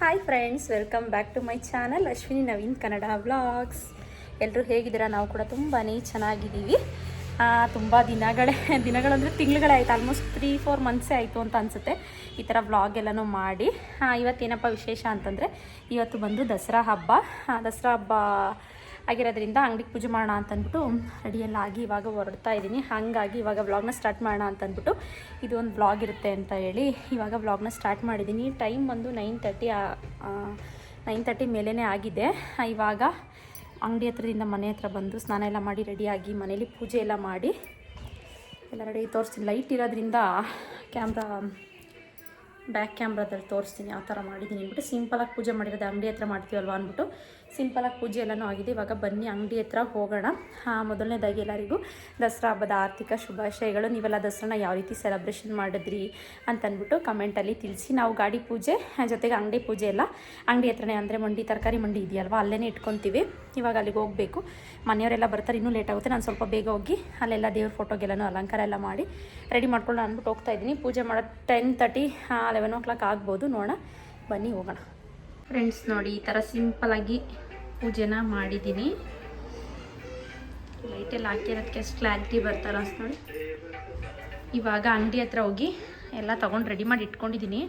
Hi friends welcome back to my channel Ashwini Naveen Kannada vlogs ಎಲ್ಲರೂ ಹೇಗಿದ್ದೀರಾ? ನಾವು ಕೂಡ ತುಂಬಾ ಚೆನ್ನಾಗಿದ್ದೀವಿ. ತುಂಬ ದಿನಗಳೇ, ದಿನಗಳಂದರೆ ತಿಂಗಳುಗಳೇ ಆಯಿತು ಆಲ್ಮೋಸ್ಟ್ ತ್ರೀ ಫೋರ್ ಮಂತ್ಸೇ ಆಯಿತು ಅಂತ ಅನಿಸುತ್ತೆ. ಈ ಥರ ವ್ಲಾಗ್ ಎಲ್ಲನೂ ಮಾಡಿ. ಇವತ್ತೇನಪ್ಪ ವಿಶೇಷ ಅಂತಂದರೆ, ಇವತ್ತು ಬಂದು ದಸರಾ ಹಬ್ಬ. ದಸರಾ ಹಬ್ಬ ಆಗಿರೋದ್ರಿಂದ ಅಂಗಡಿಗೆ ಪೂಜೆ ಮಾಡೋಣ ಅಂತ ಅಂದ್ಬಿಟ್ಟು ರೆಡಿಯೆಲ್ಲ ಆಗಿ ಇವಾಗ ಹೊರಡ್ತಾ ಇದ್ದೀನಿ. ಹಾಗಾಗಿ ಇವಾಗ ವ್ಲಾಗ್ನ ಸ್ಟಾರ್ಟ್ ಮಾಡೋಣ ಅಂತಂದ್ಬಿಟ್ಟು ಇದು ಒಂದು ವ್ಲಾಗ್ ಇರುತ್ತೆ ಅಂತ ಹೇಳಿ ಇವಾಗ ವ್ಲಾಗ್ನ ಸ್ಟಾರ್ಟ್ ಮಾಡಿದ್ದೀನಿ. ಟೈಮ್ ಬಂದು ನೈನ್ ತರ್ಟಿ ನೈನ್ ತರ್ಟಿ ಮೇಲೇ ಆಗಿದೆ. ಇವಾಗ ಅಂಗಡಿ ಹತ್ರದಿಂದ ಮನೆ ಹತ್ರ ಬಂದು ಸ್ನಾನ ಎಲ್ಲ ಮಾಡಿ ರೆಡಿಯಾಗಿ ಮನೇಲಿ ಪೂಜೆ ಎಲ್ಲ ಮಾಡಿ ಎಲ್ಲ ರೆಡಿ ತೋರಿಸ್ತೀನಿ. ಲೈಟ್ ಇರೋದ್ರಿಂದ ಕ್ಯಾಮ್ರಾ, ಬ್ಯಾಕ್ ಕ್ಯಾಮ್ರಾದಲ್ಲಿ ತೋರಿಸ್ತೀನಿ. ಆ ಥರ ಮಾಡಿದ್ದೀನಿ ಅಂದ್ಬಿಟ್ಟು ಸಿಂಪಲಾಗಿ ಪೂಜೆ ಮಾಡಿರೋದು ಅಂಗಡಿ ಹತ್ರ ಮಾಡ್ತೀವಲ್ವ ಅಂದ್ಬಿಟ್ಟು ಸಿಂಪಲಾಗಿ ಪೂಜೆ ಎಲ್ಲನೂ ಆಗಿದೆ. ಇವಾಗ ಬನ್ನಿ, ಅಂಗಡಿ ಹತ್ರ ಹೋಗೋಣ. ಮೊದಲನೇದಾಗಿ ಎಲ್ಲರಿಗೂ ದಸರಾ ಹಬ್ಬದ ಆರ್ಥಿಕ ಶುಭಾಶಯಗಳು. ನೀವೆಲ್ಲ ದಸರಾನ ಯಾವ ರೀತಿ ಸೆಲೆಬ್ರೇಷನ್ ಮಾಡಿದ್ರಿ ಅಂತ ಅಂದ್ಬಿಟ್ಟು ಕಮೆಂಟಲ್ಲಿ ತಿಳಿಸಿ. ನಾವು ಗಾಡಿ ಪೂಜೆ, ಜೊತೆಗೆ ಅಂಗಡಿ ಪೂಜೆ ಎಲ್ಲ ಅಂಗಡಿ ಹತ್ರನೇ ಅಂದರೆ ಮಂಡಿ, ತರಕಾರಿ ಮಂಡಿ ಇದೆಯಲ್ವಾ ಅಲ್ಲೇ ಇಟ್ಕೊತೀವಿ. ಇವಾಗ ಅಲ್ಲಿಗೆ ಹೋಗಬೇಕು. ಮನೆಯವರೆಲ್ಲ ಬರ್ತಾರೆ, ಇನ್ನೂ ಲೇಟ್ ಆಗುತ್ತೆ. ನಾನು ಸ್ವಲ್ಪ ಬೇಗ ಹೋಗಿ ಅಲ್ಲೆಲ್ಲ ದೇವ್ರ ಫೋಟೋಗೆಲ್ಲನೂ ಅಲಂಕಾರ ಎಲ್ಲ ಮಾಡಿ ರೆಡಿ ಮಾಡ್ಕೊಂಡು ಅಂದ್ಬಿಟ್ಟು ಹೋಗ್ತಾ ಇದ್ದೀನಿ. ಪೂಜೆ ಮಾಡೋ ten thirty eleven o'clock ಆಗ್ಬೋದು. ನೋಡೋಣ. ಬನ್ನಿ, ಹೋಗೋಣ. ಫ್ರೆಂಡ್ಸ್ ನೋಡಿ, ಈ ಥರ ಸಿಂಪಲಾಗಿ ಪೂಜೆನ ಮಾಡಿದ್ದೀನಿ ಲೈಟೆಲ್ಲ ಹಾಕಿರೋದಕ್ಕೆ ಎಷ್ಟು ಕ್ಲಾರಿಟಿ ಬರ್ತಾರ ಅಷ್ಟು ನೋಡಿ. ಇವಾಗ ಅಂಗಡಿ ಹತ್ರ ಹೋಗಿ ಎಲ್ಲ ತೊಗೊಂಡು ರೆಡಿ ಮಾಡಿ ಇಟ್ಕೊಂಡಿದ್ದೀನಿ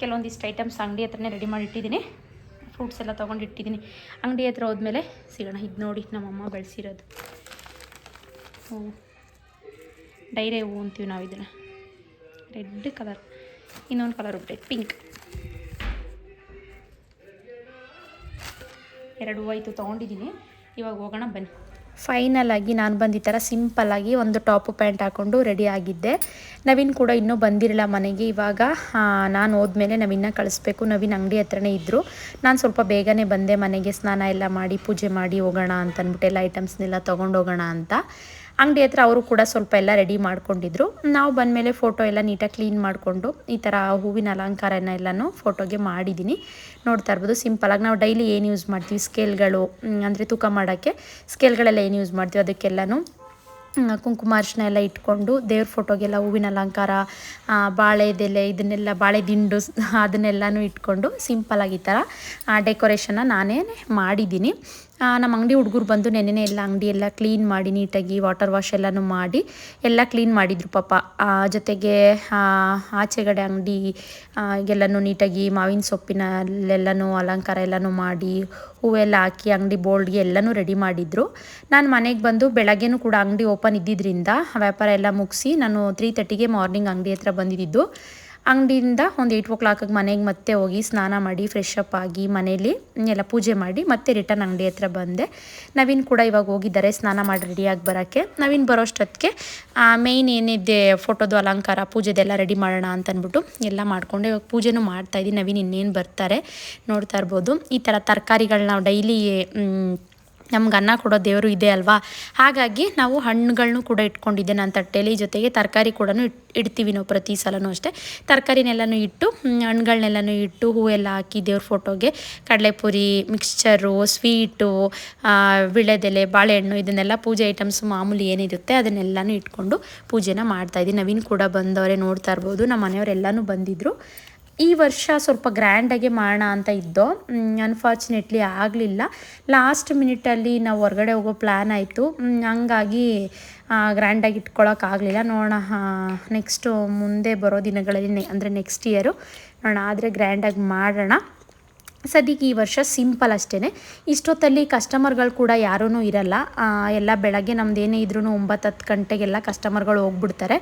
ಕೆಲವೊಂದಿಷ್ಟು ಐಟಮ್ಸ್ ಅಂಗಡಿ ಹತ್ರನೇ ರೆಡಿ ಮಾಡಿ ಇಟ್ಟಿದ್ದೀನಿ ಫ್ರೂಟ್ಸ್ ಎಲ್ಲ ತೊಗೊಂಡು ಇಟ್ಟಿದ್ದೀನಿ ಅಂಗಡಿ ಹತ್ರ ಹೋದ್ಮೇಲೆ ಸಿಗೋಣ, ಇದು ನೋಡಿ ನಮ್ಮಮ್ಮ ಬೆಳೆಸಿರೋದು. ಹ್ಞೂ ಡೈರೆ ಹೂವು ಅಂತೀವಿ ನಾವು ಇದನ್ನು ರೆಡ್ ಕಲರ್ ಇನ್ನೊಂದು ಕಲರ್ ಬಿಟ್ಟೈತೆ ಪಿಂಕ್ ಎರಡು ಆಯಿತು ತೊಗೊಂಡಿದ್ದೀನಿ. ಇವಾಗ ಹೋಗೋಣ ಬನ್ನಿ. ಫೈನಲ್ ಆಗಿ ನಾನು ಬಂದ ಈ ಥರ ಸಿಂಪಲ್ಲಾಗಿ ಒಂದು ಟಾಪು ಪ್ಯಾಂಟ್ ಹಾಕ್ಕೊಂಡು ರೆಡಿ ಆಗಿದ್ದೆ. ನವೀನ್ ಕೂಡ ಇನ್ನೂ ಬಂದಿರಲಿಲ್ಲ ಮನೆಗೆ. ಇವಾಗ ನಾನು ಹೋದ್ಮೇಲೆ ನವೀನ ಕಳಿಸ್ಬೇಕು. ನವೀನ್ ಅಂಗಡಿ ಹತ್ರನೇ ಇದ್ದರು ನಾನು ಸ್ವಲ್ಪ ಬೇಗನೆ ಬಂದೆ ಮನೆಗೆ. ಸ್ನಾನ ಎಲ್ಲ ಮಾಡಿ, ಪೂಜೆ ಮಾಡಿ ಹೋಗೋಣ ಅಂತ ಅಂದ್ಬಿಟ್ಟು ಎಲ್ಲ ಐಟಮ್ಸ್ನೆಲ್ಲ ತೊಗೊಂಡೋಗೋಣ ಅಂತ. ಅಂಗಡಿ ಹತ್ರ ಅವರು ಕೂಡ ಸ್ವಲ್ಪ ಎಲ್ಲ ರೆಡಿ ಮಾಡ್ಕೊಂಡಿದ್ರು. ನಾವು ಬಂದಮೇಲೆ ಫೋಟೋ ಎಲ್ಲ ನೀಟಾಗಿ ಕ್ಲೀನ್ ಮಾಡಿಕೊಂಡು ಈ ಥರ ಹೂವಿನ ಅಲಂಕಾರನ ಎಲ್ಲನೂ ಫೋಟೋಗೆ ಮಾಡಿದ್ದೀನಿ ನೋಡ್ತಾ ಇರ್ಬೋದು ಸಿಂಪಲಾಗಿ ನಾವು ಡೈಲಿ ಏನು ಯೂಸ್ ಮಾಡ್ತೀವಿ? ಸ್ಕೇಲ್ಗಳು ಅಂದರೆ ತೂಕ ಮಾಡೋಕ್ಕೆ ಸ್ಕೇಲ್ಗಳೆಲ್ಲ ಏನು ಯೂಸ್ ಮಾಡ್ತೀವಿ? ಅದಕ್ಕೆಲ್ಲನೂ ಕುಂಕುಮ ಅರ್ಶನ ಎಲ್ಲ ಇಟ್ಕೊಂಡು ದೇವ್ರ ಫೋಟೋಗೆಲ್ಲ ಹೂವಿನ ಅಲಂಕಾರ ಬಾಳೆದೆಲೆ ಇದನ್ನೆಲ್ಲ ಬಾಳೆ ದಿಂಡು ಅದನ್ನೆಲ್ಲನೂ ಇಟ್ಕೊಂಡು ಸಿಂಪಲಾಗಿ ಈ ಥರ ಡೆಕೋರೇಷನ್ನ ನಾನೇ ಮಾಡಿದ್ದೀನಿ ನಮ್ಮ ಅಂಗಡಿ ಹುಡುಗರು ಬಂದು ನೆನ್ನೆನೇ ಎಲ್ಲ ಅಂಗಡಿ ಎಲ್ಲ ಕ್ಲೀನ್ ಮಾಡಿ ನೀಟಾಗಿ ವಾಟರ್ ವಾಶ್ ಎಲ್ಲನೂ ಮಾಡಿ ಎಲ್ಲ ಕ್ಲೀನ್ ಮಾಡಿದರು ಪಾಪ. ಜೊತೆಗೆ ಆಚೆಗಡೆ ಅಂಗಡಿ ಎಲ್ಲನೂ ನೀಟಾಗಿ ಮಾವಿನ ಸೊಪ್ಪಿನಲ್ಲೆಲ್ಲನೂ ಅಲಂಕಾರ ಎಲ್ಲನೂ ಮಾಡಿ ಹೂವೆಲ್ಲ ಹಾಕಿ ಅಂಗಡಿ ಬೋಲ್ಡ್ಗೆ ಎಲ್ಲನೂ ರೆಡಿ ಮಾಡಿದರು. ನಾನು ಮನೆಗೆ ಬಂದು ಬೆಳಗ್ಗೆನೂ ಕೂಡ ಅಂಗಡಿ ಓಪನ್ ಇದ್ದಿದ್ದರಿಂದ ವ್ಯಾಪಾರ ಎಲ್ಲ ಮುಗಿಸಿ ನಾನು ತ್ರೀ ತರ್ಟಿಗೆ ಮಾರ್ನಿಂಗ್ ಅಂಗಡಿ ಹತ್ರ ಬಂದಿದ್ದು. ಅಂಗಡಿಯಿಂದ ಒಂದು ಏಯ್ಟ್ ಓ ಕ್ಲಾಕಿಗೆ ಮನೆಗೆ ಮತ್ತೆ ಹೋಗಿ ಸ್ನಾನ ಮಾಡಿ ಫ್ರೆಶ್ ಅಪ್ ಆಗಿ ಮನೇಲಿ ಎಲ್ಲ ಪೂಜೆ ಮಾಡಿ ಮತ್ತೆ ರಿಟರ್ನ್ ಅಂಗಡಿ ಹತ್ರ ಬಂದೆ. ನವೀನ್ ಕೂಡ ಇವಾಗ ಹೋಗಿದ್ದಾರೆ ಸ್ನಾನ ಮಾಡಿ ರೆಡಿಯಾಗಿ ಬರೋಕ್ಕೆ. ನವೀನ್ ಬರೋಷ್ಟೊತ್ತಿಗೆ ಮೇಯ್ನ್ ಏನಿದೆ ಫೋಟೋದು ಅಲಂಕಾರ, ಪೂಜೆದೆಲ್ಲ ರೆಡಿ ಮಾಡೋಣ ಅಂತ ಅಂದ್ಬಿಟ್ಟು ಎಲ್ಲ ಮಾಡಿಕೊಂಡು. ಇವಾಗ ಪೂಜೆನೂ ಮಾಡ್ತಾಯಿದ್ದೀನಿ ನವೀನ್ ಇನ್ನೇನು ಬರ್ತಾರೆ ನೋಡ್ತಾ ಇರ್ಬೋದು. ಈ ಥರ ತರಕಾರಿಗಳನ್ನ ಡೈಲಿ ನಮ್ಗೆ ಅನ್ನ ಕೊಡೋ ದೇವರು ಇದೆ ಅಲ್ವಾ? ಹಾಗಾಗಿ ನಾವು ಹಣ್ಣುಗಳನ್ನು ಕೂಡ ಇಟ್ಕೊಂಡಿದ್ದೆ. ನಾನು ತಟ್ಟೆಯಲ್ಲಿ ಜೊತೆಗೆ ತರಕಾರಿ ಕೂಡ ಇಡ್ತೀವಿ ನಾವು ಪ್ರತಿ ಸಲನೂ ಅಷ್ಟೇ. ತರಕಾರಿನೆಲ್ಲನೂ ಇಟ್ಟು ಹಣ್ಣುಗಳನ್ನೆಲ್ಲನೂ ಇಟ್ಟು ಹೂವೆಲ್ಲ ಹಾಕಿ ದೇವ್ರ ಫೋಟೋಗೆ ಕಡಲೆಪುರಿ ಮಿಕ್ಸ್ಚರು ಸ್ವೀಟು ವಿಳೆದೆಲೆ, ಬಾಳೆಹಣ್ಣು ಇದನ್ನೆಲ್ಲ ಪೂಜೆ ಐಟಮ್ಸ್ ಮಾಮೂಲಿ ಏನಿರುತ್ತೆ ಅದನ್ನೆಲ್ಲನೂ ಇಟ್ಕೊಂಡು ಪೂಜೆನ ಮಾಡ್ತಾಯಿದ್ದೀನಿ ನವೀನ್ ಕೂಡ ಬಂದವರೇ ನೋಡ್ತಾ ಇರ್ಬೋದು. ನಮ್ಮ ಮನೆಯವರೆಲ್ಲನೂ ಬಂದಿದ್ದರು ಈ ವರ್ಷ ಸ್ವಲ್ಪ ಗ್ರ್ಯಾಂಡಾಗೆ ಮಾಡೋಣ ಅಂತ ಇದ್ದೋ ಅನ್ಫಾರ್ಚುನೇಟ್ಲಿ ಆಗಲಿಲ್ಲ. ಲಾಸ್ಟ್ ಮಿನಿಟಲ್ಲಿ ನಾವು ಹೊರಗಡೆ ಹೋಗೋ ಪ್ಲ್ಯಾನ್ ಆಯಿತು. ಹಂಗಾಗಿ ಗ್ರ್ಯಾಂಡಾಗಿ ಇಟ್ಕೊಳ್ಳೋಕ್ಕಾಗಲಿಲ್ಲ ನೋಡೋಣ ನೆಕ್ಸ್ಟು ಮುಂದೆ ಬರೋ ದಿನಗಳಲ್ಲಿ ನೆ, ಅಂದರೆ ನೆಕ್ಸ್ಟ್ ಇಯರು ನೋಡೋಣ, ಆದರೆ ಗ್ರ್ಯಾಂಡಾಗಿ ಮಾಡೋಣ. ಸದ್ಯಕ್ಕೆ ಈ ವರ್ಷ ಸಿಂಪಲ್ ಅಷ್ಟೇ ಇಷ್ಟೊತ್ತಲ್ಲಿ ಕಸ್ಟಮರ್ಗಳು ಕೂಡ ಯಾರೂ ಇರಲ್ಲ. ಎಲ್ಲ ಬೆಳಗ್ಗೆ ನಮ್ದು ಏನೇ ಇದ್ರೂ ಒಂಬತ್ತು ಹತ್ತು ಗಂಟೆಗೆಲ್ಲ ಕಸ್ಟಮರ್ಗಳು ಹೋಗ್ಬಿಡ್ತಾರೆ.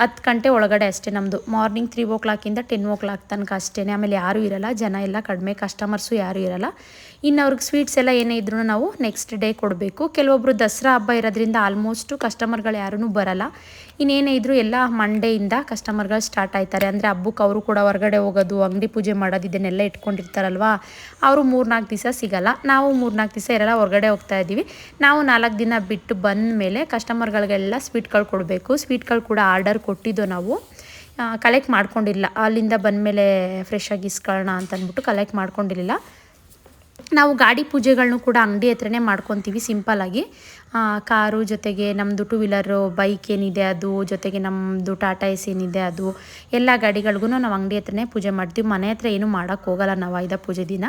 ಹತ್ತು ಗಂಟೆ ಒಳಗಡೆ ಅಷ್ಟೇ ನಮ್ಮದು ಮಾರ್ನಿಂಗ್ ತ್ರೀ ಓ ಕ್ಲಾಕಿಂದ ಟೆನ್ ಓ ಕ್ಲಾಕ್ ತನಕ ಅಷ್ಟೇ ಆಮೇಲೆ ಯಾರೂ ಇರಲ್ಲ, ಜನ ಎಲ್ಲ ಕಡಿಮೆ ಕಸ್ಟಮರ್ಸು ಯಾರೂ ಇರಲ್ಲ. ಇನ್ನು ಅವ್ರಿಗೆ ಸ್ವೀಟ್ಸ್ ಎಲ್ಲ ಏನೇ ಇದ್ರೂ ನಾವು ನೆಕ್ಸ್ಟ್ ಡೇ ಕೊಡಬೇಕು. ಕೆಲವೊಬ್ಬರು ದಸರಾ ಹಬ್ಬ ಇರೋದ್ರಿಂದ ಆಲ್ಮೋಸ್ಟು ಕಸ್ಟಮರ್ಗಳು ಯಾರೂ ಬರಲ್ಲ. ಇನ್ನೇನೇ ಇದ್ರೂ ಎಲ್ಲ ಮಂಡೆಯಿಂದ ಕಸ್ಟಮರ್ಗಳು ಸ್ಟಾರ್ಟ್ ಆಯ್ತಾರೆ. ಅಂದರೆ ಹಬ್ಬಕ್ಕೆ ಅವರು ಕೂಡ ಹೊರಗಡೆ ಹೋಗೋದು, ಅಂಗಡಿ ಪೂಜೆ ಮಾಡೋದು, ಇದನ್ನೆಲ್ಲ ಇಟ್ಕೊಂಡಿರ್ತಾರಲ್ವ? ಅವರು ಮೂರ್ನಾಲ್ಕು ದಿವಸ ಸಿಗಲ್ಲ. ನಾವು ಮೂರ್ನಾಲ್ಕು ದಿವಸ ಇರಲ್ಲ, ಹೊರಗಡೆ ಹೋಗ್ತಾ ಇದ್ದೀವಿ. ನಾವು ನಾಲ್ಕು ದಿನ ಬಿಟ್ಟು ಬಂದ ಮೇಲೆ ಕಸ್ಟಮರ್ಗಳಿಗೆಲ್ಲ ಸ್ವೀಟ್ಗಳು ಕೊಡಬೇಕು. ಸ್ವೀಟ್ಗಳು ಕೂಡ ಆರ್ಡರ್ ಕೊಟ್ಟಿದ್ದು ನಾವು ಕಲೆಕ್ಟ್ ಮಾಡ್ಕೊಂಡಿಲ್ಲ ಅಲ್ಲಿಂದ ಬಂದಮೇಲೆ ಫ್ರೆಶ್ ಆಗಿ ಇಸ್ಕೊಳ್ಳೋಣ ಅಂತಂದ್ಬಿಟ್ಟು ಕಲೆಕ್ಟ್ ಮಾಡ್ಕೊಂಡಿರಲಿಲ್ಲ. ನಾವು ಗಾಡಿ ಪೂಜೆಗಳನ್ನೂ ಕೂಡ ಅಂಗಡಿ ಹತ್ರನೇ ಮಾಡ್ಕೊತೀವಿ ಸಿಂಪಲ್ಲಾಗಿ ಕಾರು ಜೊತೆಗೆ ನಮ್ಮದು ಟೂ ವೀಲರು ಬೈಕ್ ಏನಿದೆ ಅದು, ಜೊತೆಗೆ ನಮ್ಮದು ಟಾಟಾ ಎಸ್ ಏನಿದೆ ಅದು, ಎಲ್ಲ ಗಾಡಿಗಳಿಗೂ ನಾವು ಅಂಗಡಿ ಹತ್ರನೇ ಪೂಜೆ ಮಾಡ್ತೀವಿ. ಮನೆ ಹತ್ರ ಏನೂ ಮಾಡೋಕ್ಕೆ ಹೋಗಲ್ಲ ನಾವು ಆಯ್ದ ಪೂಜೆ ದಿನ.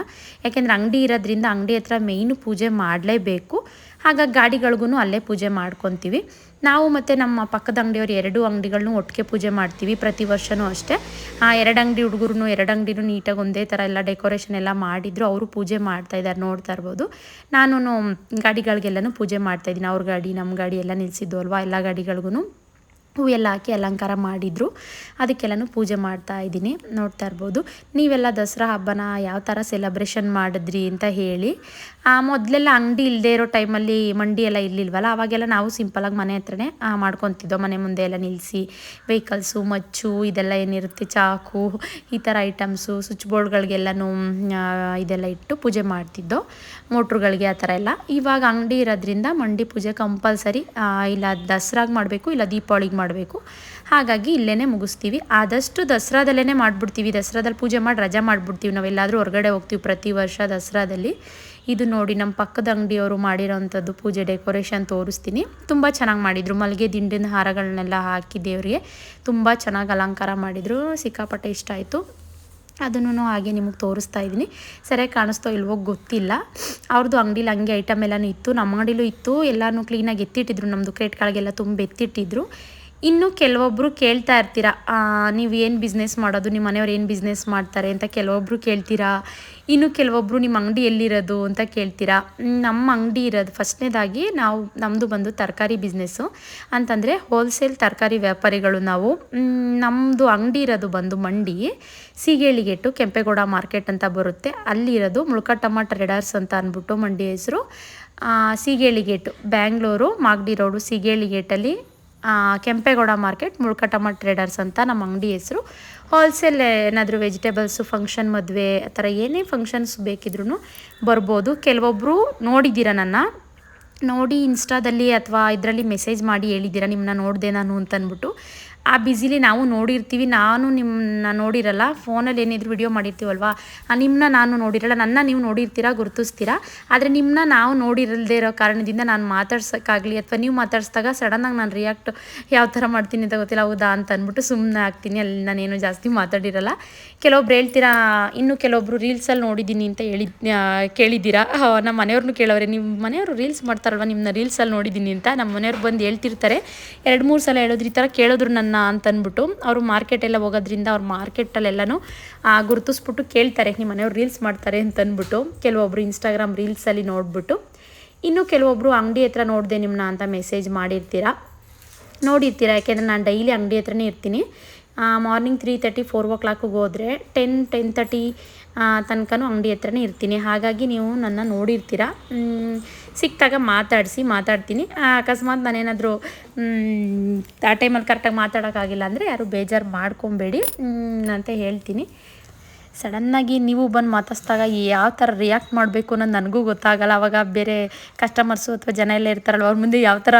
ಯಾಕೆಂದರೆ ಅಂಗಡಿ ಇರೋದ್ರಿಂದ ಅಂಗಡಿ ಹತ್ರ ಮೇಯ್ನು ಪೂಜೆ ಮಾಡಲೇಬೇಕು. ಹಾಗಾಗಿ ಗಾಡಿಗಳಿಗೂ ಅಲ್ಲೇ ಪೂಜೆ ಮಾಡ್ಕೊತೀವಿ. ನಾವು ಮತ್ತು ನಮ್ಮ ಪಕ್ಕದ ಅಂಗಡಿಯವ್ರು ಎರಡು ಅಂಗಡಿಗಳನ್ನು ಒಟ್ಟಿಗೆ ಪೂಜೆ ಮಾಡ್ತೀವಿ ಪ್ರತಿ ವರ್ಷವೂ ಅಷ್ಟೇ. ಆ ಎರಡು ಅಂಗಡಿ ಹುಡುಗರು ಎರಡು ಅಂಗಡಿನೂ ನೀಟಾಗಿ ಒಂದೇ ಥರ ಎಲ್ಲ ಡೆಕೋರೇಷನ್ ಎಲ್ಲ ಮಾಡಿದ್ರು, ಅವರು ಪೂಜೆ ಮಾಡ್ತಾ ಇದ್ದಾರೆ, ನೋಡ್ತಾ ಇರ್ಬೋದು. ನಾನು ಗಾಡಿಗಳಿಗೆಲ್ಲನೂ ಪೂಜೆ ಮಾಡ್ತಾಯಿದ್ದೀನಿ ಅವ್ರ ಗಾಡಿ, ನಮ್ಮ ಗಾಡಿ ಎಲ್ಲ ನಿಲ್ಲಿಸಿದ್ದು ಅಲ್ವಾ? ಎಲ್ಲ ಗಾಡಿಗಳಿಗೂ ಹೂವೆಲ್ಲ ಹಾಕಿ ಅಲಂಕಾರ ಮಾಡಿದರು. ಅದಕ್ಕೆಲ್ಲನೂ ಪೂಜೆ ಮಾಡ್ತಾ ಇದ್ದೀನಿ. ನೋಡ್ತಾ ಇರ್ಬೋದು. ನೀವೆಲ್ಲ ದಸರಾ ಹಬ್ಬನ ಯಾವ ಥರ ಸೆಲೆಬ್ರೇಷನ್ ಮಾಡಿದ್ರಿ ಅಂತ ಹೇಳಿ. ಮೊದಲೆಲ್ಲ ಅಂಗಡಿ ಇಲ್ಲದೆ ಇರೋ ಟೈಮಲ್ಲಿ ಮಂಡಿ ಎಲ್ಲ ಇರಲಿಲ್ವಲ್ಲ, ಅವಾಗೆಲ್ಲ ನಾವು ಸಿಂಪಲಾಗಿ ಮನೆ ಹತ್ರನೇ ಮಾಡ್ಕೊತಿದ್ದೋ, ಮನೆ ಮುಂದೆ ಎಲ್ಲ ನಿಲ್ಲಿಸಿ ವೆಹಿಕಲ್ಸು ಮಚ್ಚು, ಇದೆಲ್ಲ ಏನಿರುತ್ತೆ, ಚಾಕು, ಈ ಥರ ಐಟಮ್ಸು ಸ್ವಿಚ್ ಬೋರ್ಡ್ಗಳಿಗೆಲ್ಲನೂ ಇದೆಲ್ಲ ಇಟ್ಟು ಪೂಜೆ ಮಾಡ್ತಿದ್ದೋ, ಮೋಟ್ರುಗಳಿಗೆ ಆ ಥರ ಎಲ್ಲ. ಇವಾಗ ಅಂಗಡಿ ಇರೋದ್ರಿಂದ ಮಂಡಿ ಪೂಜೆ ಕಂಪಲ್ಸರಿ ಇಲ್ಲ ದಸರಾಗೆ ಮಾಡಬೇಕು, ಇಲ್ಲ ದೀಪಾವಳಿಗೆ ಮಾಡಬೇಕು. ಹಾಗಾಗಿ ಇಲ್ಲೇ ಮುಗಿಸ್ತೀವಿ. ಆದಷ್ಟು ದಸರಾದಲ್ಲೇ ಮಾಡಿಬಿಡ್ತೀವಿ. ದಸರಾದಲ್ಲಿ ಪೂಜೆ ಮಾಡಿ ರಜಾ ಮಾಡಿಬಿಡ್ತೀವಿ. ನಾವೆಲ್ಲಾದರೂ ಹೊರಗಡೆ ಹೋಗ್ತೀವಿ ಪ್ರತಿ ವರ್ಷ ದಸರಾದಲ್ಲಿ. ಇದು ನೋಡಿ ನಮ್ಮ ಪಕ್ಕದ ಅಂಗಡಿಯವರು ಮಾಡಿರೋವಂಥದ್ದು ಪೂಜೆ ಡೆಕೋರೇಷನ್ ತೋರಿಸ್ತೀನಿ. ತುಂಬ ಚೆನ್ನಾಗಿ ಮಾಡಿದರು. ಮಲ್ಲಿಗೆ ದಿಂಡಿನ ಹಾರಗಳನ್ನೆಲ್ಲ ಹಾಕಿ ದೇವರಿಗೆ ತುಂಬ ಚೆನ್ನಾಗಿ ಅಲಂಕಾರ ಮಾಡಿದರು. ಸಿಕ್ಕಾಪಟ್ಟೆ ಇಷ್ಟ ಆಯಿತು. ಅದನ್ನು ಹಾಗೆ ನಿಮಗೆ ತೋರಿಸ್ತಾ ಇದ್ದೀನಿ. ಸರಿಯಾಗಿ ಕಾಣಿಸ್ತೋ ಇಲ್ವೋ ಗೊತ್ತಿಲ್ಲ. ಅವ್ರದ್ದು ಅಂಗಡಿಲಿ ಹಂಗೆ ಐಟಮ್ ಎಲ್ಲನೂ ಇತ್ತು. ನಮ್ಮ ಅಂಗಡಿಲೂ ಇತ್ತು. ಎಲ್ಲನೂ ಕ್ಲೀನಾಗಿ ಎತ್ತಿಟ್ಟಿದ್ರು. ನಮ್ಮದು ಕ್ರೇಟ್ಗಳಿಗೆಲ್ಲ ತುಂಬ ಎತ್ತಿಟ್ಟಿದ್ರು. ಇನ್ನು ಕೆಲವೊಬ್ಬರು ಕೇಳ್ತಾ ಇರ್ತೀರ ನೀವು ಏನು ಬಿಸ್ನೆಸ್ ಮಾಡೋದು? ನಿಮ್ಮ ಮನೆಯವ್ರು ಏನು ಬಿಸ್ನೆಸ್ ಮಾಡ್ತಾರೆ? ಅಂತ ಕೆಲವೊಬ್ಬರು ಕೇಳ್ತೀರಾ, ಇನ್ನು ಕೆಲವೊಬ್ಬರು ನಿಮ್ಮ ಅಂಗಡಿ ಎಲ್ಲಿರೋದು ಅಂತ ಕೇಳ್ತೀರಾ. ನಮ್ಮ ಅಂಗಡಿ ಇರೋದು ಫಸ್ಟ್ನೇದಾಗಿ ನಾವು ನಮ್ಮದು ಬಂದು ತರಕಾರಿ ಬಿಸ್ನೆಸ್ಸು ಅಂತಂದರೆ ಹೋಲ್ಸೇಲ್ ತರಕಾರಿ ವ್ಯಾಪಾರಿಗಳು ನಾವು. ನಮ್ಮದು ಅಂಗಡಿ ಇರೋದು ಬಂದು ಮಂಡಿ, ಸೀಗೇಳಿಗೆಟ್ಟು, ಕೆಂಪೇಗೌಡ ಮಾರ್ಕೆಟ್ ಅಂತ ಬರುತ್ತೆ. ಅಲ್ಲಿರೋದು ಮುಳ್ಕಟ್ಟಮ್ಮ ಟ್ರೇಡರ್ಸ್ ಅಂತ ಅಂದ್ಬಿಟ್ಟು ಮಂಡಿ ಹೆಸರು. ಸೀಗೇಳಿಗೇಟು ಬ್ಯಾಂಗ್ಳೂರು, ಮಾಗಡಿ ರೋಡು ಸೀಗೇಳಿಗೇಟಲ್ಲಿ ಕೆಂಪೇಗೌಡ ಮಾರ್ಕೆಟ್ ಮುಳ್ಕಟಮ್ಮ ಟ್ರೇಡರ್ಸ್ ಅಂತ ನಮ್ಮ ಅಂಗಡಿ ಹೆಸರು. ಹೋಲ್ಸೇಲ್ ಏನಾದರೂ ವೆಜಿಟೇಬಲ್ಸು ಫಂಕ್ಷನ್ ಮದುವೆ, ಆ ಥರ ಏನೇ ಫಂಕ್ಷನ್ಸ್ ಬೇಕಿದ್ರೂ ಬರ್ಬೋದು. ಕೆಲವೊಬ್ಬರು ನೋಡಿದ್ದೀರ ನನ್ನ? ನೋಡಿ ಇನ್ಸ್ಟಾದಲ್ಲಿ ಅಥವಾ ಇದರಲ್ಲಿ ಮೆಸೇಜ್ ಮಾಡಿ ಹೇಳಿದ್ದೀರಾ? ನಿಮ್ಮನ್ನ ನೋಡಿದೆ ನಾನು ಅಂತಂದ್ಬಿಟ್ಟು ಆ ಬ್ಯುಸಿಲಿ ನಾವು ನೋಡಿರ್ತೀವಿ. ನಾನು ನಿಮ್ಮನ್ನ ನೋಡಿರಲ್ಲ ಫೋನಲ್ಲಿ ಏನಿದ್ರು ವಿಡಿಯೋ ಮಾಡಿರ್ತೀವಲ್ವಾ? ನಿಮ್ಮನ್ನ ನಾನು ನೋಡಿರಲ್ಲ, ನನ್ನ ನೀವು ನೋಡಿರ್ತೀರಾ, ಗುರುತಿಸ್ತೀರಾ? ಆದರೆ ನಿಮ್ಮನ್ನ ನಾವು ನೋಡಿರಲ್ದೇ ಇರೋ ಕಾರಣದಿಂದ ನಾನು ಮಾತಾಡ್ಸೋಕ್ಕಾಗಲಿ ಅಥವಾ ನೀವು ಮಾತಾಡ್ಸಿದಾಗ ಸಡನ್ನಾಗಿ ನಾನು ರಿಯಾಕ್ಟ್ ಯಾವ ಥರ ಮಾಡ್ತೀನಿ ಅಂತ ಗೊತ್ತಿಲ್ಲ. ಹೌದಾ ಅಂತ ಅಂದ್ಬಿಟ್ಟು ಸುಮ್ಮನೆ ಆಗ್ತೀನಿ ಅಲ್ಲಿ ನಾನೇನು ಜಾಸ್ತಿ ಮಾತಾಡಿರಲ್ಲ. ಕೆಲವೊಬ್ರು ಹೇಳ್ತೀರಾ, ಇನ್ನು ಕೆಲವೊಬ್ರು ರೀಲ್ಸಲ್ಲಿ ನೋಡಿದ್ದೀನಿ ಅಂತ ಹೇಳಿ ಕೇಳಿದ್ದೀರಾ? ನಮ್ಮ ಮನೆಯವ್ರನ್ನೂ ಕೇಳೋರೆ ನಿಮ್ಮ ಮನೆಯವರು ರೀಲ್ಸ್ ಮಾಡ್ತಾರಲ್ವ? ನಿಮ್ಮನ್ನ ರೀಲ್ಸಲ್ಲಿ ನೋಡಿದ್ದೀನಿ ಅಂತ ನಮ್ಮ ಮನೆಯವ್ರು ಬಂದು ಹೇಳ್ತಿರ್ತಾರೆ. ಎರಡು ಮೂರು ಸಲ ಹೇಳೋದ್ರಿ ಈ ಥರ ಕೇಳಿದ್ರು ನನ್ನ ಅಂತಂದ್ಬಿಟ್ಟು ಅವರು ಮಾರ್ಕೆಟೆಲ್ಲ ಹೋಗೋದ್ರಿಂದ ಅವ್ರು ಮಾರ್ಕೆಟಲ್ಲೆಲ್ಲನೂ ಗುರುತಿಸ್ಬಿಟ್ಟು ಕೇಳ್ತಾರೆ ನಿಮ್ಮ ಮನೆಯವ್ರು ರೀಲ್ಸ್ ಮಾಡ್ತಾರೆ ಅಂತಂದ್ಬಿಟ್ಟು ಕೆಲವೊಬ್ಬರು ಇನ್ಸ್ಟಾಗ್ರಾಮ್ ರೀಲ್ಸಲ್ಲಿ ನೋಡಿಬಿಟ್ಟು. ಇನ್ನು ಕೆಲವೊಬ್ಬರು ಅಂಗಡಿ ಹತ್ರ ನೋಡಿದೆ ನಿಮ್ಮನ್ನ ಅಂತ ಮೆಸೇಜ್ ಮಾಡಿರ್ತೀರ? ನೋಡಿರ್ತೀರ? ಯಾಕೆಂದರೆ ನಾನು ಡೈಲಿ ಅಂಗಡಿ ಹತ್ರನೇ ಇರ್ತೀನಿ. ಮಾರ್ನಿಂಗ್ ತ್ರೀ ತರ್ಟಿ ಫೋರ್ ಓ ಕ್ಲಾಕಿಗೆ ಹೋದರೆ ಟೆನ್ ಟೆನ್ ತರ್ಟಿ ತನಕನೂ ಅಂಗಡಿ ಹತ್ರನೇ ಇರ್ತೀನಿ. ಹಾಗಾಗಿ ನೀವು ನನ್ನ ನೋಡಿರ್ತೀರ? ಸಿಕ್ಕಿದಾಗ ಮಾತಾಡಿಸಿ, ಮಾತಾಡ್ತೀನಿ. ಅಕಸ್ಮಾತ್ ನಾನೇನಾದರೂ ಆ ಟೈಮಲ್ಲಿ ಕರೆಕ್ಟಾಗಿ ಮಾತಾಡೋಕ್ಕಾಗಿಲ್ಲ ಅಂದರೆ ಯಾರು ಬೇಜಾರು ಮಾಡ್ಕೊಬೇಡಿ. ಅಂತ ಹೇಳ್ತೀನಿ. ಸಡನ್ನಾಗಿ ನೀವು ಬಂದು ಮಾತಾಡ್ಸ್ದಾಗ ಯಾವ ಥರ ರಿಯಾಕ್ಟ್ ಮಾಡಬೇಕು ಅನ್ನೋದು ನನಗೂ ಗೊತ್ತಾಗಲ್ಲ. ಅವಾಗ ಬೇರೆ ಕಸ್ಟಮರ್ಸು ಅಥವಾ ಜನ ಎಲ್ಲ ಇರ್ತಾರಲ್ಲ ಅವ್ರ ಮುಂದೆ ಯಾವ ಥರ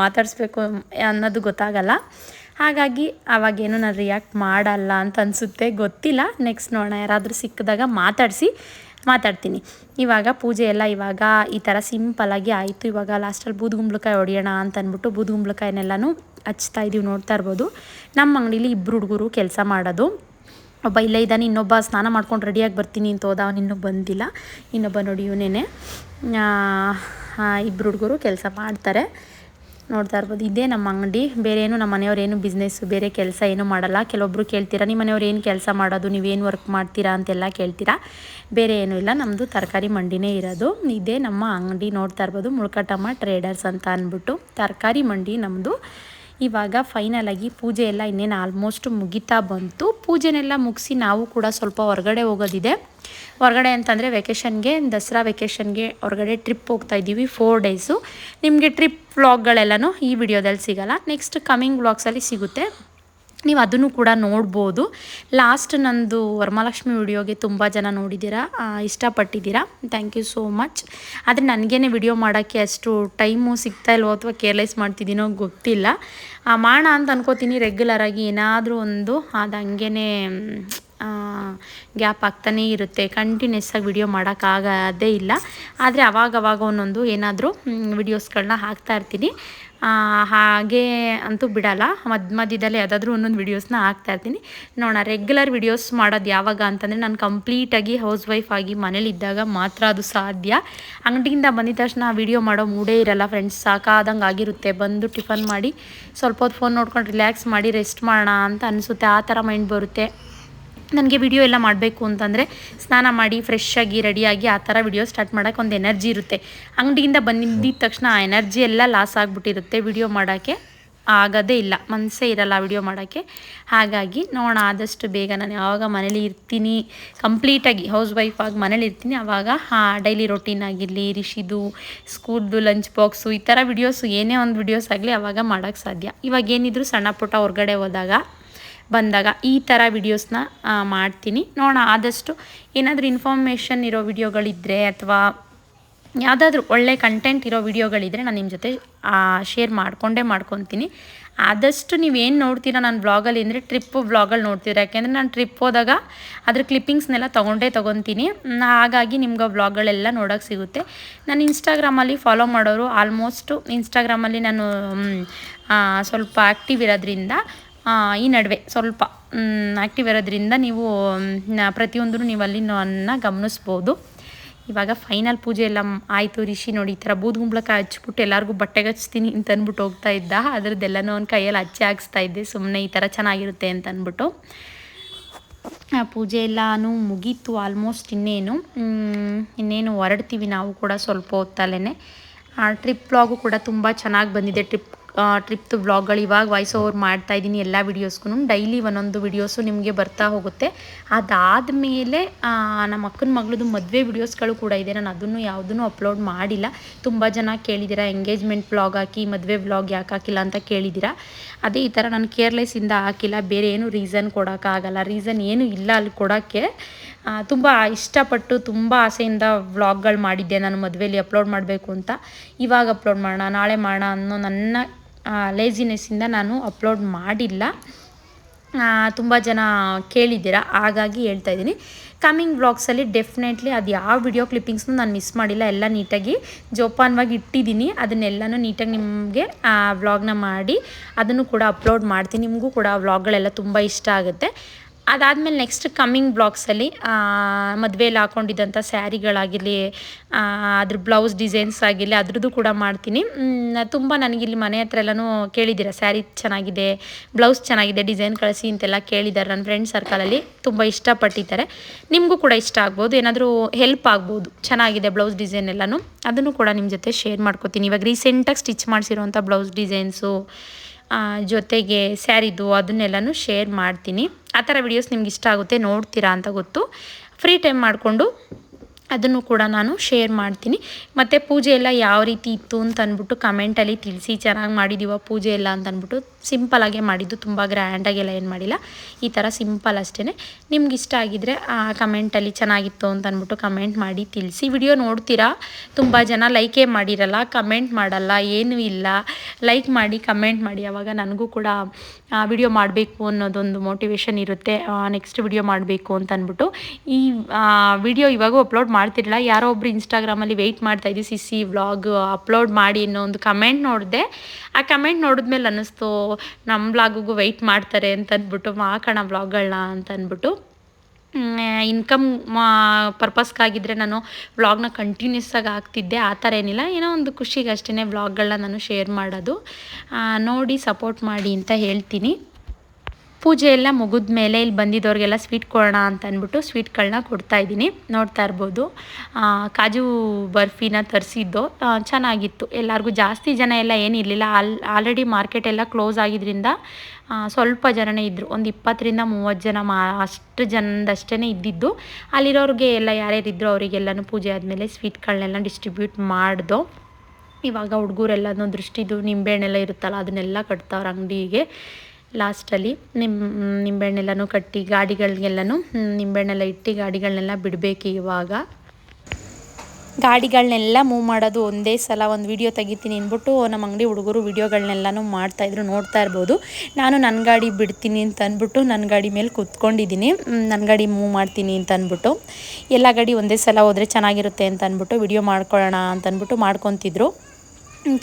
ಮಾತಾಡಿಸ್ಬೇಕು ಅನ್ನೋದು ಗೊತ್ತಾಗಲ್ಲ. ಹಾಗಾಗಿ ಅವಾಗೇನು ನಾನು ರಿಯಾಕ್ಟ್ ಮಾಡಲ್ಲ ಅಂತ ಅನಿಸುತ್ತೆ, ಗೊತ್ತಿಲ್ಲ. ನೆಕ್ಸ್ಟ್ ನೋಡೋಣ, ಯಾರಾದರೂ ಸಿಕ್ಕಿದಾಗ ಮಾತಾಡಿಸಿ, ಮಾತಾಡ್ತೀನಿ. ಇವಾಗ ಪೂಜೆ ಎಲ್ಲ ಇವಾಗ ಈ ಥರ ಸಿಂಪಲಾಗಿ ಆಯಿತು. ಇವಾಗ ಲಾಸ್ಟಲ್ಲಿ ಬೂದುಗುಂಬ್ಳಕಾಯಿ ಹೊಡೆಯೋಣ ಅಂತ ಅಂದ್ಬಿಟ್ಟು ಬೂದುಗುಂಬ್ಳಕಾಯಿನೆಲ್ಲನೂ ಹಚ್ತಾ ಇದ್ದೀವಿ ನೋಡ್ತಾ ಇರ್ಬೋದು. ನಮ್ಮ ಅಂಗಡೀಲಿ ಇಬ್ಬರು ಹುಡುಗರು ಕೆಲಸ ಮಾಡೋದು. ಒಬ್ಬ ಇಲ್ಲೇ ಇದ್ದಾನೆ, ಇನ್ನೊಬ್ಬ ಸ್ನಾನ ಮಾಡ್ಕೊಂಡು ರೆಡಿಯಾಗಿ ಬರ್ತೀನಿ ಅಂತ ಹೋದ, ಅವನು ಇನ್ನೂ ಬಂದಿಲ್ಲ. ಇನ್ನೊಬ್ಬ ನೋಡಿ ಇವನೇನೆ. ಇಬ್ಬರು ಹುಡುಗರು ಕೆಲಸ ಮಾಡ್ತಾರೆ. ನೋಡ್ತಾ ಇರ್ಬೋದು. ಇದೇ ನಮ್ಮ ಅಂಗಡಿ. ಬೇರೆ ಏನು ನಮ್ಮ ಮನೆಯವ್ರು ಏನು ಬಿಸ್ನೆಸ್ಸು ಬೇರೆ ಕೆಲಸ ಏನೂ ಮಾಡಲ್ಲ. ಕೆಲವೊಬ್ಬರು ಕೇಳ್ತೀರಾ ನಿಮ್ಮ ಮನೆಯವ್ರು ಏನು ಕೆಲಸ ಮಾಡೋದು ನೀವೇನು ವರ್ಕ್ ಮಾಡ್ತೀರಾ ಅಂತೆಲ್ಲ ಕೇಳ್ತೀರಾ? ಬೇರೆ ಏನೂ ಇಲ್ಲ. ನಮ್ಮದು ತರಕಾರಿ ಮಂಡಿನೇ ಇರೋದು. ಇದೇ ನಮ್ಮ ಅಂಗಡಿ ನೋಡ್ತಾ ಇರ್ಬೋದು. ಮುಳ್ಕಟಮ್ಮ ಟ್ರೇಡರ್ಸ್ ಅಂತ ಅಂದ್ಬಿಟ್ಟು ತರಕಾರಿ ಮಂಡಿ ನಮ್ಮದು ಇವಾಗ ಫೈನಲಾಗಿ ಪೂಜೆ ಎಲ್ಲ ಇನ್ನೇನು ಆಲ್ಮೋಸ್ಟ್ ಮುಗಿತಾ ಬಂತು. ಪೂಜೆನೆಲ್ಲ ಮುಗಿಸಿ ನಾವು ಕೂಡ ಸ್ವಲ್ಪ ಹೊರಗಡೆ ಹೋಗೋದಿದೆ. ಹೊರಗಡೆ ಅಂತಂದರೆ ವೆಕೇಷನ್ಗೆ ದಸರಾ ವೆಕೇಷನ್ಗೆ ಹೊರಗಡೆ ಟ್ರಿಪ್ ಹೋಗ್ತಾ ಇದ್ದೀವಿ ಫೋರ್ ಡೇಸು ನಿಮಗೆ ಟ್ರಿಪ್ ವ್ಲಾಗ್ಗಳೆಲ್ಲನೂ ಈ ವಿಡಿಯೋದಲ್ಲಿ ಸಿಗೋಲ್ಲ. ನೆಕ್ಸ್ಟ್ ಕಮಿಂಗ್ ವ್ಲಾಗ್ಸಲ್ಲಿ ಸಿಗುತ್ತೆ. ನೀವು ಅದನ್ನು ಕೂಡ ನೋಡ್ಬೋದು. ಲಾಸ್ಟ್ ನಂದು ವರಮಹಾಲಕ್ಷ್ಮಿ ವಿಡಿಯೋಗೆ ತುಂಬ ಜನ ನೋಡಿದ್ದೀರಾ ಇಷ್ಟಪಟ್ಟಿದ್ದೀರಾ. ಥ್ಯಾಂಕ್ ಯು ಸೋ ಮಚ್ ಆದರೆ ನನಗೇನೆ ವಿಡಿಯೋ ಮಾಡೋಕ್ಕೆ ಅಷ್ಟು ಟೈಮು ಸಿಗ್ತಾ ಇಲ್ವೋ ಅಥವಾ ಕೇರ್ಲೆಸ್ ಮಾಡ್ತಿದ್ದೀನೋ ಗೊತ್ತಿಲ್ಲ. ಮಾಡೋಣ ಅಂತ ಅನ್ಕೋತೀನಿ ರೆಗ್ಯುಲರಾಗಿ ಏನಾದರೂ ಒಂದು ಅದು ಹಂಗೇ ಗ್ಯಾಪ್ ಆಗ್ತಾನೇ ಇರುತ್ತೆ. ಕಂಟಿನ್ಯೂಸ್ ಆಗಿ ವಿಡಿಯೋ ಮಾಡೋಕ್ಕಾಗದೇ ಇಲ್ಲ. ಆದರೆ ಅವಾಗವಾಗ ಅವಾಗ ಒಂದೊಂದು ಏನಾದರೂ ವಿಡಿಯೋಸ್ಗಳನ್ನ ಹಾಕ್ತಾ ಇರ್ತೀನಿ. ಹಾಗೆ ಅಂತೂ ಬಿಡಲ್ಲ. ಮಧ್ಯ ಮಧ್ಯದಲ್ಲಿ ಯಾವುದಾದ್ರೂ ಒಂದೊಂದು ವೀಡಿಯೋಸ್ನ ಇರ್ತೀನಿ. ನೋಡೋಣ ರೆಗ್ಯುಲರ್ ವೀಡಿಯೋಸ್ ಮಾಡೋದು ಯಾವಾಗ ಅಂತಂದರೆ ನಾನು ಕಂಪ್ಲೀಟಾಗಿ ಹೌಸ್ ವೈಫ್ ಆಗಿ ಮನೇಲಿದ್ದಾಗ ಮಾತ್ರ ಅದು ಸಾಧ್ಯ. ಅಂಗಡಿಯಿಂದ ಬಂದಿದ ತಕ್ಷಣ ವೀಡಿಯೋ ಮಾಡೋ ಮೂಡೇ ಇರಲ್ಲ ಫ್ರೆಂಡ್ಸ್ ಸಾಕಾದಂಗೆ ಆಗಿರುತ್ತೆ. ಬಂದು ಟಿಫನ್ ಮಾಡಿ ಸ್ವಲ್ಪ ಹೊತ್ತು ಫೋನ್ ನೋಡ್ಕೊಂಡು ರಿಲ್ಯಾಕ್ಸ್ ಮಾಡಿ ರೆಸ್ಟ್ ಮಾಡೋಣ ಅಂತ ಅನಿಸುತ್ತೆ. ಆ ಥರ ಮೈಂಡ್ ಬರುತ್ತೆ. ನನಗೆ ವಿಡಿಯೋ ಎಲ್ಲ ಮಾಡಬೇಕು ಅಂತಂದರೆ ಸ್ನಾನ ಮಾಡಿ ಫ್ರೆಶ್ ಆಗಿ ರೆಡಿಯಾಗಿ ಆ ಥರ ವಿಡಿಯೋ ಸ್ಟಾರ್ಟ್ ಮಾಡೋಕೆ ಒಂದು ಎನರ್ಜಿ ಇರುತ್ತೆ. ಅಂಗಡಿಯಿಂದ ಬಂದಿದ್ದ ತಕ್ಷಣ ಆ ಎನರ್ಜಿ ಎಲ್ಲ ಲಾಸ್ ಆಗಿಬಿಟ್ಟಿರುತ್ತೆ. ವಿಡಿಯೋ ಮಾಡೋಕ್ಕೆ ಆಗೋದೇ ಇಲ್ಲ. ಮನಸ್ಸೇ ಇರಲ್ಲ ವಿಡಿಯೋ ಮಾಡೋಕ್ಕೆ. ಹಾಗಾಗಿ ನೋಡೋಣ ಆದಷ್ಟು ಬೇಗ ನಾನು ಯಾವಾಗ ಮನೇಲಿ ಇರ್ತೀನಿ. ಕಂಪ್ಲೀಟಾಗಿ ಹೌಸ್ ವೈಫ್ ಆಗಿ ಮನೇಲಿ ಇರ್ತೀನಿ. ಆವಾಗ ಡೈಲಿ ರೊಟೀನ್ ಆಗಿರಲಿ ರಿಷಿದು ಸ್ಕೂಲ್ದು ಲಂಚ್ ಬಾಕ್ಸು ಈ ಥರ ವಿಡಿಯೋಸು ಏನೇ ಒಂದು ವಿಡಿಯೋಸ್ ಆಗಲಿ ಆವಾಗ ಮಾಡೋಕ್ಕೆ ಸಾಧ್ಯ. ಇವಾಗ ಏನಿದ್ರು ಸಣ್ಣ ಪುಟ್ಟ ಹೊರಗಡೆ ಹೋದಾಗ ಬಂದಾಗ ಈ ಥರ ವಿಡಿಯೋಸ್ನ ಮಾಡ್ತೀನಿ. ನೋಡೋಣ, ಆದಷ್ಟು ಏನಾದರೂ ಇನ್ಫಾರ್ಮೇಷನ್ ಇರೋ ವಿಡಿಯೋಗಳಿದ್ದರೆ ಅಥವಾ ಯಾವುದಾದ್ರೂ ಒಳ್ಳೆ ಕಂಟೆಂಟ್ ಇರೋ ವಿಡಿಯೋಗಳಿದ್ದರೆ ನಾನು ನಿಮ್ಮ ಜೊತೆ ಶೇರ್ ಮಾಡಿಕೊಂಡೇ ಮಾಡ್ಕೊತೀನಿ. ಆದಷ್ಟು ನೀವೇನು ನೋಡ್ತೀರಾ ನಾನು ವ್ಲಾಗಲ್ಲಿ ಅಂದರೆ ಟ್ರಿಪ್ಪು ವ್ಲಾಗಲ್ಲಿ ನೋಡ್ತೀರಾ. ಯಾಕೆಂದರೆ ನಾನು ಟ್ರಿಪ್ ಹೋದಾಗ ಅದ್ರ ಕ್ಲಿಪ್ಪಿಂಗ್ಸ್ನೆಲ್ಲ ತೊಗೊಂಡೇ ತೊಗೊತೀನಿ. ಹಾಗಾಗಿ ನಿಮ್ಗೆ ವ್ಲಾಗ್ಗಳೆಲ್ಲ ನೋಡೋಕ್ಕೆ ಸಿಗುತ್ತೆ. ನಾನು ಇನ್ಸ್ಟಾಗ್ರಾಮಲ್ಲಿ ಫಾಲೋ ಮಾಡೋರು ಆಲ್ಮೋಸ್ಟು ಇನ್ಸ್ಟಾಗ್ರಾಮಲ್ಲಿ ನಾನು ಸ್ವಲ್ಪ ಆ್ಯಕ್ಟಿವ್ ಇರೋದ್ರಿಂದ ಈ ನಡುವೆ ಸ್ವಲ್ಪ ಆ್ಯಕ್ಟಿವ್ ಇರೋದ್ರಿಂದ ನೀವು ಪ್ರತಿಯೊಂದೂ ನೀವು ಅಲ್ಲಿ ಗಮನಿಸ್ಬೋದು. ಇವಾಗ ಫೈನಲ್ ಪೂಜೆ ಎಲ್ಲ ಆಯಿತು, ರಿಷಿ ನೋಡಿ ಈ ಥರ ಬೂದುಗುಂಬ್ಳಕ ಹಚ್ಬಿಟ್ಟು ಎಲ್ಲರಿಗೂ ಬಟ್ಟೆಗೆ ಹಚ್ತೀನಿ ಅಂತ ಅಂದ್ಬಿಟ್ಟು ಹೋಗ್ತಾ ಇದ್ದ. ಅದರದ್ದೆಲ್ಲನೂ ಅವ್ನ ಕೈಯಲ್ಲಿ ಹಚ್ಚಿ ಹಾಕ್ಸ್ತಾ ಇದ್ದೆ ಸುಮ್ಮನೆ ಈ ಥರ ಚೆನ್ನಾಗಿರುತ್ತೆ ಅಂತ ಅಂದ್ಬಿಟ್ಟು. ಆ, ಪೂಜೆ ಎಲ್ಲಾನು ಮುಗೀತು ಆಲ್ಮೋಸ್ಟ್ ಇನ್ನೇನು ಇನ್ನೇನು ಹೊರಡ್ತೀವಿ ನಾವು ಕೂಡ ಸ್ವಲ್ಪ ಹೊತ್ತಲ್ಲೇ ಟ್ರಿಪ್ ಬ್ಲಾಗು ಕೂಡ ತುಂಬ ಚೆನ್ನಾಗಿ ಬಂದಿದೆ ಟ್ರಿಪ್ ಟ್ರಿಪ್ದು ವ್ಲಾಗ್ಗಳು ಇವಾಗ ವಾಯ್ಸ್ ಓವರ್ ಮಾಡ್ತಾ ಇದ್ದೀನಿ ಎಲ್ಲ ವೀಡಿಯೋಸ್ಗೂ ಡೈಲಿ ಒಂದೊಂದು ವೀಡಿಯೋಸು ನಿಮಗೆ ಬರ್ತಾ ಹೋಗುತ್ತೆ. ಅದಾದ ಮೇಲೆ ನಮ್ಮ ಅಕ್ಕನ ಮಗಳದು ಮದುವೆ ವೀಡಿಯೋಸ್ಗಳು ಕೂಡ ಇದೆ. ನಾನು ಅದನ್ನು ಯಾವುದನ್ನು ಅಪ್ಲೋಡ್ ಮಾಡಿಲ್ಲ. ತುಂಬ ಜನ ಕೇಳಿದ್ದೀರಾ ಎಂಗೇಜ್ಮೆಂಟ್ ವ್ಲಾಗ್ ಹಾಕಿ, ಮದುವೆ ವ್ಲಾಗ್ ಯಾಕೆ ಹಾಕಿಲ್ಲ ಅಂತ ಕೇಳಿದ್ದೀರಾ ಅದೇ ಈ ಥರ ನಾನು ಕೇರ್ಲೆಸ್ಸಿಂದ ಹಾಕಿಲ್ಲ. ಬೇರೆ ಏನು ರೀಸನ್ ಕೊಡೋಕ್ಕಾಗಲ್ಲ ರೀಸನ್ ಏನೂ ಇಲ್ಲ ಅಲ್ಲಿ ಕೊಡೋಕ್ಕೆ. ತುಂಬ ಇಷ್ಟಪಟ್ಟು, ತುಂಬ ಆಸೆಯಿಂದ ವ್ಲಾಗ್ಗಳು ಮಾಡಿದ್ದೆ. ನಾನು ಮದುವೆಯಲ್ಲಿ ಅಪ್ಲೋಡ್ ಮಾಡಬೇಕು ಅಂತ. ಇವಾಗ ಅಪ್ಲೋಡ್ ಮಾಡೋಣ, ನಾಳೆ ಮಾಡೋಣ ಅನ್ನೋ ನನ್ನ ಲೇಜಿನೆಸ್ಸಿಂದ ನಾನು ಅಪ್ಲೋಡ್ ಮಾಡಿಲ್ಲ. ತುಂಬ ಜನ ಕೇಳಿದ್ದೀರಾ, ಹಾಗಾಗಿ ಹೇಳ್ತಾ ಇದ್ದೀನಿ. ಕಮ್ಮಿಂಗ್ ಬ್ಲಾಗ್ಸಲ್ಲಿ ಡೆಫಿನೆಟ್ಲಿ ಅದು ಯಾವ ವಿಡಿಯೋ ಕ್ಲಿಪ್ಪಿಂಗ್ಸ್ನೂ ನಾನು ಮಿಸ್ ಮಾಡಿಲ್ಲ, ಎಲ್ಲ ನೀಟಾಗಿ ಜೋಪಾನವಾಗಿ ಇಟ್ಟಿದ್ದೀನಿ. ಅದನ್ನೆಲ್ಲನೂ ನೀಟಾಗಿ ನಿಮಗೆ ವ್ಲಾಗ್ನ ಮಾಡಿ ಅದನ್ನು ಕೂಡ ಅಪ್ಲೋಡ್ ಮಾಡ್ತೀನಿ. ನಿಮಗೂ ಕೂಡ ವ್ಲಾಗ್ಗಳೆಲ್ಲ ತುಂಬ ಇಷ್ಟ ಆಗುತ್ತೆ. ಅದಾದಮೇಲೆ ನೆಕ್ಸ್ಟ್ ಕಮ್ಮಿಂಗ್ ಬ್ಲಾಕ್ಸಲ್ಲಿ ಮದುವೆಯಲ್ಲಿ ಹಾಕೊಂಡಿದ್ದಂಥ ಸ್ಯಾರಿಗಳಾಗಿರಲಿ ಅದ್ರ ಬ್ಲೌಸ್ ಡಿಸೈನ್ಸ್ ಆಗಿರಲಿ, ಅದ್ರದ್ದು ಕೂಡ ಮಾಡ್ತೀನಿ. ತುಂಬ ನನಗಿಲ್ಲಿ ಮನೆ ಹತ್ರ ಎಲ್ಲನೂ ಕೇಳಿದ್ದೀರ, ಸ್ಯಾರಿ ಚೆನ್ನಾಗಿದೆ ಬ್ಲೌಸ್ ಚೆನ್ನಾಗಿದೆ ಡಿಸೈನ್ ಕಳಿಸಿ ಅಂತೆಲ್ಲ ಕೇಳಿದ್ದಾರೆ ನನ್ನ ಫ್ರೆಂಡ್ ಸರ್ಕಲಲ್ಲಿ ತುಂಬ ಇಷ್ಟಪಟ್ಟಿದ್ದಾರೆ. ನಿಮಗೂ ಕೂಡ ಇಷ್ಟ ಆಗ್ಬೋದು, ಏನಾದರೂ ಹೆಲ್ಪ್ ಆಗ್ಬೋದು, ಚೆನ್ನಾಗಿದೆ ಬ್ಲೌಸ್ ಡಿಸೈನ್ ಎಲ್ಲನೂ, ಅದನ್ನು ಕೂಡ ನಿಮ್ಮ ಜೊತೆ ಶೇರ್ ಮಾಡ್ಕೋತೀನಿ. ಇವಾಗ ರೀಸೆಂಟಾಗಿ ಸ್ಟಿಚ್ ಮಾಡಿಸಿರುವಂಥ ಬ್ಲೌಸ್ ಡಿಸೈನ್ಸು ಜೊತೆಗೆ ಸ್ಯಾರಿದು ಅದನ್ನೆಲ್ಲನೂ ಶೇರ್ ಮಾಡ್ತೀನಿ. ಆ ಥರ ವಿಡಿಯೋಸ್ ನಿಮ್ಗೆ ಇಷ್ಟ ಆಗುತ್ತೆ ನೋಡ್ತೀರಾ ಅಂತ ಗೊತ್ತು. ಫ್ರೀ ಟೈಮ್ ಮಾಡಿಕೊಂಡು ಅದನ್ನು ಕೂಡ ನಾನು ಶೇರ್ ಮಾಡ್ತೀನಿ. ಮತ್ತು ಪೂಜೆ ಎಲ್ಲ ಯಾವ ರೀತಿ ಇತ್ತು ಅಂತ ಅಂದ್ಬಿಟ್ಟು ಕಮೆಂಟಲ್ಲಿ ತಿಳಿಸಿ, ಚೆನ್ನಾಗಿ ಮಾಡಿದ್ದೀವ ಪೂಜೆ ಎಲ್ಲ ಅಂತ ಅಂದ್ಬಿಟ್ಟು ಸಿಂಪಲಾಗೆ ಮಾಡಿದ್ದು, ತುಂಬ ಗ್ರ್ಯಾಂಡಾಗೆಲ್ಲ ಏನು ಮಾಡಿಲ್ಲ. ಈ ಥರ ಸಿಂಪಲ್ ಅಷ್ಟೇ ನಿಮ್ಗೆ ಇಷ್ಟ ಆಗಿದ್ದರೆ ಕಮೆಂಟಲ್ಲಿ ಚೆನ್ನಾಗಿತ್ತು ಅಂತ ಅಂದ್ಬಿಟ್ಟು ಕಮೆಂಟ್ ಮಾಡಿ, ತಿಳಿಸಿ. ವಿಡಿಯೋ ನೋಡ್ತೀರಾ? ತುಂಬ ಜನ ಲೈಕೇ ಮಾಡಿರಲ್ಲ ಕಮೆಂಟ್ ಮಾಡಲ್ಲ, ಏನೂ ಇಲ್ಲ. ಲೈಕ್ ಮಾಡಿ ಕಮೆಂಟ್ ಮಾಡಿ, ಅವಾಗ ನನಗೂ ಕೂಡ ವಿಡಿಯೋ ಮಾಡಬೇಕು ಅನ್ನೋದೊಂದು ಮೋಟಿವೇಶನ್ ಇರುತ್ತೆ. ನೆಕ್ಸ್ಟ್ ವಿಡಿಯೋ ಮಾಡಬೇಕು ಅಂತ ಅಂದ್ಬಿಟ್ಟು ಈ ವಿಡಿಯೋ ಇವಾಗೂ ಅಪ್ಲೋಡ್ ಮಾಡ್ತಿರಲಿಲ್ಲ. ಯಾರೋ ಒಬ್ರು ಇನ್ಸ್ಟಾಗ್ರಾಮಲ್ಲಿ ವೆಯ್ಟ್ ಮಾಡ್ತಾ ಸಿ ಸಿ ವ್ಲಾಗ್ ಅಪ್ಲೋಡ್ ಮಾಡಿ ಅನ್ನೋ ಒಂದು ಕಮೆಂಟ್ ನೋಡಿದೆ. ಆ ಕಮೆಂಟ್ ನೋಡಿದ್ಮೇಲೆ ಅನ್ನಿಸ್ತು ನಮ್ಮ ವ್ಲಾಗಿಗೂ ವೆಯ್ಟ್ ಮಾಡ್ತಾರೆ ಅಂತ ಅಂದ್ಬಿಟ್ಟು ಹಾಕೋಣ ವ್ಲಾಗ್ಗಳನ್ನ ಅಂತ ಅಂದ್ಬಿಟ್ಟು ಇನ್ಕಮ್ ಪರ್ಪಸ್ಗಾಗಿದ್ದರೆ ನಾನು ವ್ಲಾಗ್ನ ಕಂಟಿನ್ಯೂಸ್ ಆಗಿ ಆಗ್ತಿದ್ದೆ ಆ ಥರ ಏನಿಲ್ಲ. ಏನೋ ಒಂದು ಖುಷಿಗೆ ಅಷ್ಟೇ ವ್ಲಾಗ್ಗಳನ್ನ ನಾನು ಶೇರ್ ಮಾಡೋದು. ನೋಡಿ ಸಪೋರ್ಟ್ ಮಾಡಿ ಅಂತ ಹೇಳ್ತೀನಿ. ಪೂಜೆ ಎಲ್ಲ ಮುಗಿದ ಮೇಲೆ ಇಲ್ಲಿ ಬಂದಿದ್ದವ್ರಿಗೆಲ್ಲ ಸ್ವೀಟ್ ಕೊಡೋಣ ಅಂತ ಅಂದ್ಬಿಟ್ಟು ಸ್ವೀಟ್ಗಳನ್ನ ಕೊಡ್ತಾ ಇದ್ದೀನಿ. ನೋಡ್ತಾ ಇರ್ಬೋದು. ಕಾಜು ಬರ್ಫಿನ ತರಿಸಿದ್ದು ಚೆನ್ನಾಗಿತ್ತು. ಎಲ್ಲರಿಗೂ ಜಾಸ್ತಿ ಜನ ಎಲ್ಲ ಏನಿರಲಿಲ್ಲ ಆಲ್, ಆಲ್ರೆಡಿ ಮಾರ್ಕೆಟ್ ಎಲ್ಲ ಕ್ಲೋಸ್ ಆಗಿದ್ದರಿಂದ ಸ್ವಲ್ಪ ಜನನೇ ಇದ್ದರು ಒಂದು ಇಪ್ಪತ್ತರಿಂದ ಮೂವತ್ತು ಜನ ಮಾ, ಅಷ್ಟು ಜನದಷ್ಟೇ ಇದ್ದಿದ್ದು. ಅಲ್ಲಿರೋರಿಗೆ ಎಲ್ಲ ಯಾರ್ಯಾರಿದ್ರು ಅವರಿಗೆಲ್ಲನೂ ಪೂಜೆ ಆದಮೇಲೆ ಸ್ವೀಟ್ಗಳನ್ನೆಲ್ಲ ಡಿಸ್ಟ್ರಿಬ್ಯೂಟ್ ಮಾಡ್ದೋ, ಇವಾಗ ಹುಡುಗರೆಲ್ಲನೂ ದೃಷ್ಟಿದು ನಿಂಬೆಹಣ್ಣೆಲ್ಲ ಇರುತ್ತಲ್ಲ, ಅದನ್ನೆಲ್ಲ ಕಟ್ತಾವ್ರ ಅಂಗಡಿಗೆ. ಲಾಸ್ಟಲ್ಲಿ ನಿಮ್ಮ ನಿಂಬೆಹಣ್ಣೆಲ್ಲನೂ ಕಟ್ಟಿ ಗಾಡಿಗಳಿಗೆಲ್ಲನೂ ನಿಂಬೆಹಣ್ಣೆಲ್ಲ ಇಟ್ಟು ಗಾಡಿಗಳನ್ನೆಲ್ಲ ಬಿಡಬೇಕು ಇವಾಗ. ಗಾಡಿಗಳನ್ನೆಲ್ಲ ಮೂವ್ ಮಾಡೋದು ಒಂದೇ ಸಲ ಒಂದು ವಿಡಿಯೋ ತೆಗಿತೀನಿ ಅಂದ್ಬಿಟ್ಟು ನಮ್ಮ ಅಂಗಡಿ ಹುಡುಗರು ವಿಡಿಯೋಗಳನ್ನೆಲ್ಲನೂ ಮಾಡ್ತಾಯಿದ್ರು ನೋಡ್ತಾ ಇರ್ಬೋದು. ನಾನು ನನ್ನ ಗಾಡಿ ಬಿಡ್ತೀನಿ ಅಂತ ಅಂದ್ಬಿಟ್ಟು ನನ್ನ ಗಾಡಿ ಮೇಲೆ ಕೂತ್ಕೊಂಡಿದ್ದೀನಿ. ನನ್ನ ಗಾಡಿ ಮೂವ್ ಮಾಡ್ತೀನಿ ಅಂತ ಅಂದ್ಬಿಟ್ಟು. ಎಲ್ಲ ಗಾಡಿ ಒಂದೇ ಸಲ ಹೋದರೆ ಚೆನ್ನಾಗಿರುತ್ತೆ ಅಂತ ಅಂದ್ಬಿಟ್ಟು ವಿಡಿಯೋ ಮಾಡ್ಕೊಳ್ಳೋಣ ಅಂತ ಅಂದ್ಬಿಟ್ಟು ಮಾಡ್ಕೊತಿದ್ರು.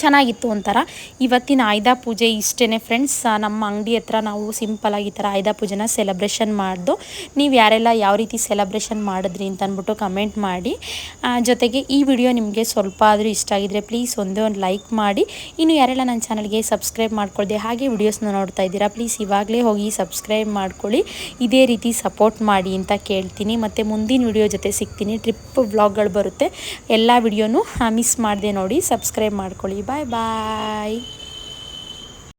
ಚೆನ್ನಾಗಿತ್ತು ಒಂಥರ. ಇವತ್ತಿನ ಆಯುಧ ಪೂಜೆ ಇಷ್ಟೇ ಫ್ರೆಂಡ್ಸ್ ನಮ್ಮ ಅಂಗಡಿ ಹತ್ರ ನಾವು ಸಿಂಪಲಾಗಿ ಈ ಥರ ಆಯುಧ ಪೂಜೆನ ಸೆಲೆಬ್ರೇಷನ್ ಮಾಡಿದ್ದು ನೀವು ಯಾರೆಲ್ಲ ಯಾವ ರೀತಿ ಸೆಲೆಬ್ರೇಷನ್ ಮಾಡಿದ್ರಿ ಅಂತ ಅಂದ್ಬಿಟ್ಟು ಕಮೆಂಟ್ ಮಾಡಿ ಜೊತೆಗೆ ಈ ವಿಡಿಯೋ ನಿಮಗೆ ಸ್ವಲ್ಪ ಆದರೂ ಇಷ್ಟ ಆಗಿದ್ರೆ ಪ್ಲೀಸ್ ಒಂದೇ ಒಂದು ಲೈಕ್ ಮಾಡಿ. ಇನ್ನು ಯಾರೆಲ್ಲ ನನ್ನ ಚಾನಲ್ಗೆ ಸಬ್ಸ್ಕ್ರೈಬ್ ಮಾಡ್ಕೊಳ್ದೆ ಹಾಗೆ ವಿಡಿಯೋಸ್ನ ನೋಡ್ತಾ ಇದ್ದೀರಾ ಪ್ಲೀಸ್ ಇವಾಗಲೇ ಹೋಗಿ ಸಬ್ಸ್ಕ್ರೈಬ್ ಮಾಡ್ಕೊಳ್ಳಿ. ಇದೇ ರೀತಿ ಸಪೋರ್ಟ್ ಮಾಡಿ ಅಂತ ಕೇಳ್ತೀನಿ. ಮತ್ತು ಮುಂದಿನ ವಿಡಿಯೋ ಜೊತೆ ಸಿಗ್ತೀನಿ. ಟ್ರಿಪ್ ವ್ಲಾಗ್ಗಳು ಬರುತ್ತೆ. ಎಲ್ಲ ವಿಡಿಯೋನೂ ಮಿಸ್ ಮಾಡಿದೆ ನೋಡಿ ಸಬ್ಸ್ಕ್ರೈಬ್ ಮಾಡ್ಕೊಳ್ಳಿ. Bye bye.